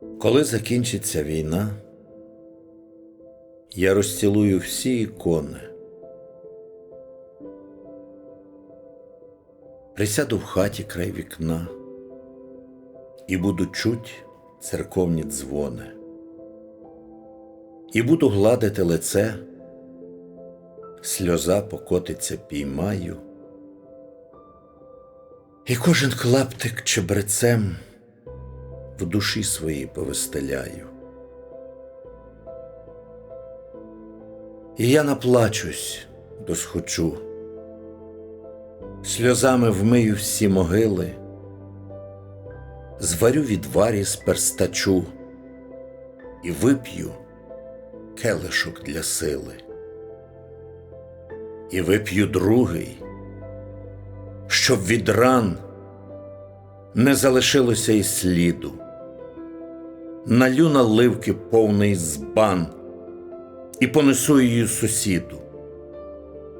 Коли закінчиться війна, я розцілую всі ікони. Присяду в хаті край вікна і буду чуть церковні дзвони, і буду гладити лице, сльоза покотиться піймаю, і кожен клаптик чебрецем в душі своїй повистеляю. І я наплачусь досхочу, сльозами вмию всі могили, зварю відварі з перстачу і вип'ю келишок для сили. І вип'ю другий, щоб від ран не залишилося й сліду. Налю наливки повний збан і понесу її сусіду.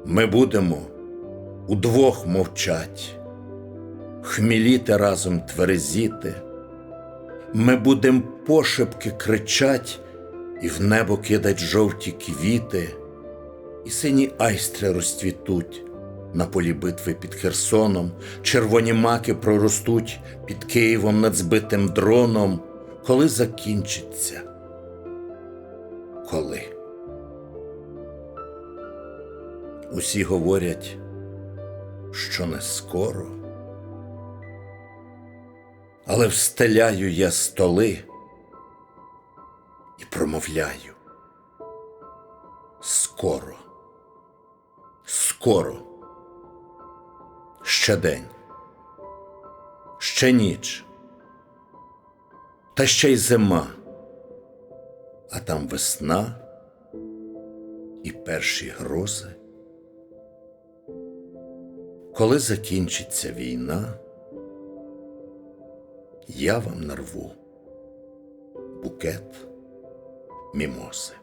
Ми будемо удвох мовчать, хміліти разом тверезіти. Ми будем пошепки кричать і в небо кидать жовті квіти, і сині айстри розцвітуть на полі битви під Херсоном, червоні маки проростуть під Києвом над збитим дроном. Коли закінчиться? Коли? Усі говорять, що не скоро. Але встеляю я столи і промовляю. Скоро, скоро, ще день, ще ніч, та ще й зима, а там весна і перші грози. Коли закінчиться війна, я вам нарву букет мімози.